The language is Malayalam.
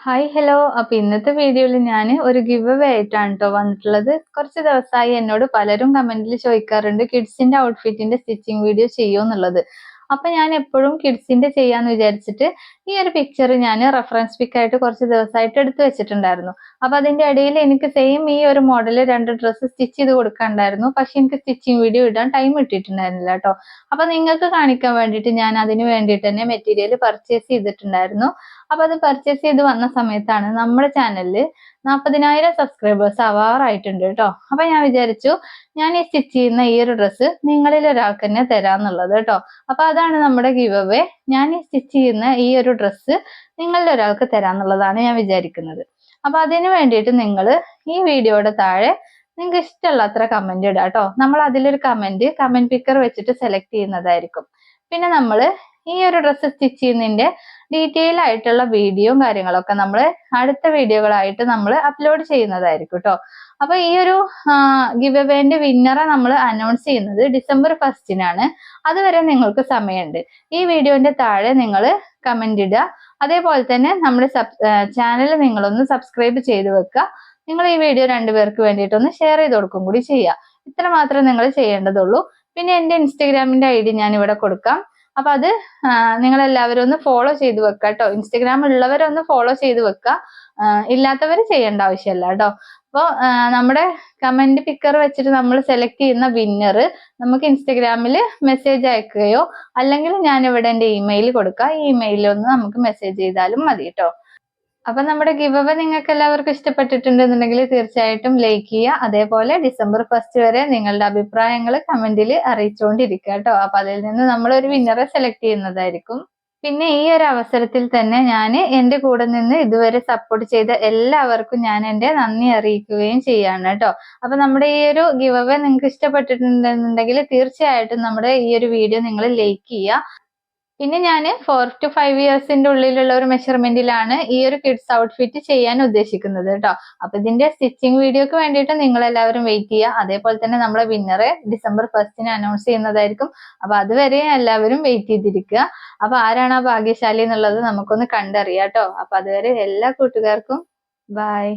ഹായ് ഹലോ അപ്പൊ ഇന്നത്തെ വീഡിയോയിൽ ഞാൻ ഒരു ഗിവ് അവേ ആയിട്ടാണ് കേട്ടോ വന്നിട്ടുള്ളത്. കുറച്ച് ദിവസമായി എന്നോട് പലരും കമന്റിൽ ചോദിക്കാറുണ്ട് കിഡ്സിന്റെ ഔട്ട്ഫിറ്റിന്റെ സ്റ്റിച്ചിങ് വീഡിയോ ചെയ്യുമോ എന്നുള്ളത്. അപ്പൊ ഞാൻ എപ്പോഴും കിഡ്സിന്റെ ചെയ്യാന്ന് വിചാരിച്ചിട്ട് ഈ ഒരു പിക്ചർ ഞാൻ റെഫറൻസ് പിക്ക് ആയിട്ട് കുറച്ച് ദിവസമായിട്ട് എടുത്തു വെച്ചിട്ടുണ്ടായിരുന്നു. അപ്പൊ അതിന്റെ ഇടയിൽ എനിക്ക് സെയിം ഈ ഒരു മോഡൽ രണ്ട് ഡ്രസ്സ് സ്റ്റിച്ച് ചെയ്ത് കൊടുക്കാണ്ടായിരുന്നു. പക്ഷെ എനിക്ക് സ്റ്റിച്ചിങ് വീഡിയോ ഇടാൻ ടൈം കിട്ടിയിട്ടുണ്ടായിരുന്നില്ല കേട്ടോ അപ്പൊ നിങ്ങൾക്ക് കാണിക്കാൻ വേണ്ടിയിട്ട് ഞാൻ അതിന് വേണ്ടിയിട്ട് തന്നെ മെറ്റീരിയൽ പർച്ചേസ് ചെയ്തിട്ടുണ്ടായിരുന്നു. അപ്പൊ അത് പർച്ചേസ് ചെയ്ത് വന്ന സമയത്താണ് നമ്മുടെ ചാനലിൽ നാൽപ്പതിനായിരം സബ്സ്ക്രൈബേഴ്സ് ആവാറായിട്ടുണ്ട് കേട്ടോ. അപ്പൊ ഞാൻ വിചാരിച്ചു ഞാൻ ഈ സ്റ്റിച്ച് ചെയ്യുന്ന ഈ ഒരു ഡ്രസ്സ് നിങ്ങളിൽ ഒരാൾക്ക് തന്നെ തരാന്നുള്ളത് കേട്ടോ. അപ്പൊ അതാണ് നമ്മുടെ ഗിവ് അവേ ഞാൻ ഈ സ്റ്റിച്ച് ചെയ്യുന്ന ഈ ഒരു ഡ്രസ്സ് നിങ്ങളിൽ ഒരാൾക്ക് തരാന്നുള്ളതാണ് ഞാൻ വിചാരിക്കുന്നത്. അപ്പൊ അതിന് വേണ്ടിയിട്ട് നിങ്ങൾ ഈ വീഡിയോയുടെ താഴെ നിങ്ങൾക്ക് ഇഷ്ടമുള്ളത്ര കമന്റ് ഇടാം കേട്ടോ. നമ്മൾ അതിലൊരു കമന്റ് കമന്റ് പിക്കർ വെച്ചിട്ട് സെലക്ട് ചെയ്യുന്നതായിരിക്കും. പിന്നെ നമ്മൾ ഈ ഒരു ഡ്രസ്സ് സ്റ്റിച്ച് ചെയ്യുന്നതിന്റെ ഡീറ്റെയിൽ ആയിട്ടുള്ള വീഡിയോയും കാര്യങ്ങളൊക്കെ നമ്മൾ അടുത്ത വീഡിയോകളായിട്ട് നമ്മൾ അപ്ലോഡ് ചെയ്യുന്നതായിരിക്കും കേട്ടോ അപ്പൊ ഈ ഒരു ഗിവ് അവേന്റെ വിന്നറെ നമ്മൾ അനൗൺസ് ചെയ്യുന്നത് ഡിസംബർ ഫസ്റ്റിനാണ് അതുവരെ നിങ്ങൾക്ക് സമയമുണ്ട്. ഈ വീഡിയോന്റെ താഴെ നിങ്ങൾ കമന്റ് ഇടുക. അതേപോലെ തന്നെ നമ്മുടെ ചാനൽ നിങ്ങളൊന്ന് സബ്സ്ക്രൈബ് ചെയ്ത് വെക്കുക. നിങ്ങൾ ഈ വീഡിയോ രണ്ടുപേർക്ക് വേണ്ടിയിട്ടൊന്ന് ഷെയർ ചെയ്ത് കൊടുക്കും കൂടി ചെയ്യുക. ഇത്ര മാത്രമേ നിങ്ങൾ ചെയ്യേണ്ടതുള്ളൂ. പിന്നെ എന്റെ ഇൻസ്റ്റഗ്രാമിന്റെ ഐ ഡി ഞാൻ ഇവിടെ കൊടുക്കാം. അപ്പൊ അത് നിങ്ങൾ എല്ലാവരും ഒന്ന് ഫോളോ ചെയ്ത് വെക്കുക കേട്ടോ ഇൻസ്റ്റഗ്രാം ഉള്ളവരൊന്ന് ഫോളോ ചെയ്ത് വെക്കുക ഇല്ലാത്തവർ ചെയ്യേണ്ട ആവശ്യമല്ല കേട്ടോ അപ്പോൾ നമ്മുടെ കമന്റ് പിക്കർ വെച്ചിട്ട് നമ്മൾ സെലക്ട് ചെയ്യുന്ന വിന്നർ നമുക്ക് ഇൻസ്റ്റഗ്രാമിൽ മെസ്സേജ് അയക്കുകയോ അല്ലെങ്കിൽ ഞാൻ ഇവിടെ എന്റെ ഇമെയിൽ കൊടുക്കുക ഈ ഇമെയിലിൽ ഒന്ന് നമുക്ക് മെസ്സേജ് ചെയ്താലും മതി കേട്ടോ അപ്പൊ നമ്മുടെ ഗിവ് നിങ്ങൾക്ക് എല്ലാവർക്കും ഇഷ്ടപ്പെട്ടിട്ടുണ്ടെന്നുണ്ടെങ്കിൽ തീർച്ചയായിട്ടും ലൈക്ക് ചെയ്യുക. അതേപോലെ ഡിസംബർ ഫസ്റ്റ് വരെ നിങ്ങളുടെ അഭിപ്രായങ്ങൾ കമന്റിൽ അറിയിച്ചുകൊണ്ടിരിക്കുക കേട്ടോ. അപ്പൊ അതിൽ നിന്ന് നമ്മൾ ഒരു വിന്നറെ സെലക്ട് ചെയ്യുന്നതായിരിക്കും. പിന്നെ ഈ ഒരു അവസരത്തിൽ തന്നെ ഞാൻ എന്റെ കൂടെ നിന്ന് ഇതുവരെ സപ്പോർട്ട് ചെയ്ത എല്ലാവർക്കും ഞാൻ എന്റെ നന്ദി അറിയിക്കുകയും ചെയ്യാണ് കേട്ടോ. അപ്പൊ നമ്മുടെ ഈ ഒരു ഗിവ് നിങ്ങൾക്ക് ഇഷ്ടപ്പെട്ടിട്ടുണ്ടെന്നുണ്ടെങ്കിൽ തീർച്ചയായിട്ടും നമ്മുടെ ഈ ഒരു വീഡിയോ നിങ്ങൾ ലൈക്ക് ചെയ്യുക. പിന്നെ ഞാൻ ഫോർ ടു ഫൈവ് ഇയേഴ്സിന്റെ ഉള്ളിലുള്ള ഒരു മെഷർമെന്റിലാണ് ഈ ഒരു കിഡ്സ് ഔട്ട്ഫിറ്റ് ചെയ്യാൻ ഉദ്ദേശിക്കുന്നത് കേട്ടോ അപ്പൊ ഇതിന്റെ സ്റ്റിച്ചിങ് വീഡിയോക്ക് വേണ്ടിയിട്ട് നിങ്ങൾ എല്ലാവരും വെയിറ്റ് ചെയ്യുക. അതേപോലെ തന്നെ നമ്മളെ വിന്നറെ ഡിസംബർ ഫസ്റ്റിന് അനൗൺസ് ചെയ്യുന്നതായിരിക്കും. അപ്പൊ അതുവരെ എല്ലാവരും വെയിറ്റ് ചെയ്തിരിക്കുക. അപ്പൊ ആരാണ് ആ ഭാഗ്യശാലി എന്നുള്ളത് നമുക്കൊന്ന് കണ്ടറിയാം കേട്ടോ അപ്പൊ അതുവരെ എല്ലാ കൂട്ടുകാർക്കും ബൈ